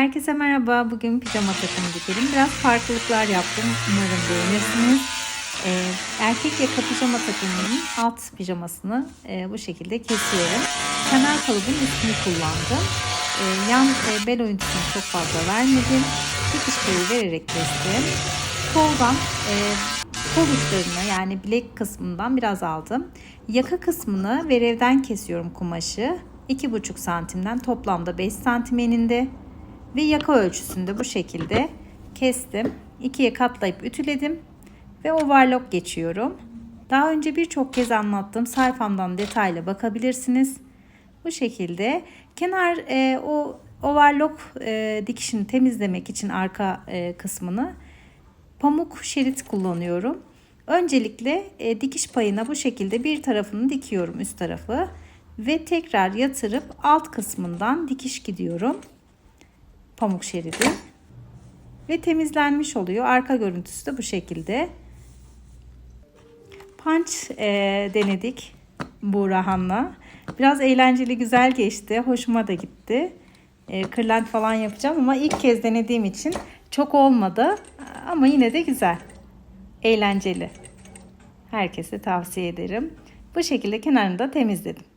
Herkese merhaba. Bugün pijama takımı dikelim. Biraz farklılıklar yaptım. Umarım beğenirsiniz. Ee, erkek yaka pijama takımının alt pijamasını e, bu şekilde kesiyorum. Kenar kalıbın üstünü kullandım. Ee, yan e, bel oyuntusunu çok fazla vermedim. Dikiş payı vererek kestim. Koldan e, kol uçlarını yani bilek kısmından biraz aldım. Yaka kısmını verevden kesiyorum kumaşı. 2,5 santimden toplamda 5 santim eninde ve yaka ölçüsünde bu şekilde kestim. İkiye katlayıp ütüledim ve overlock geçiyorum. Daha önce birçok kez anlattım. Sayfamdan detaylı bakabilirsiniz. Bu şekilde kenar e, o overlock e, dikişini temizlemek için arka e, kısmını pamuk şerit kullanıyorum. Öncelikle e, dikiş payına bu şekilde bir tarafını dikiyorum üst tarafı ve tekrar yatırıp alt kısmından dikiş gidiyorum. Pamuk şeridi ve temizlenmiş oluyor. Arka görüntüsü de bu şekilde. Punch e, denedik Buğrahan'la. Biraz eğlenceli, güzel geçti. Hoşuma da gitti. E, kırlent falan yapacağım ama ilk kez denediğim için çok olmadı. Ama yine de güzel. Eğlenceli. Herkese tavsiye ederim. Bu şekilde kenarını da temizledim.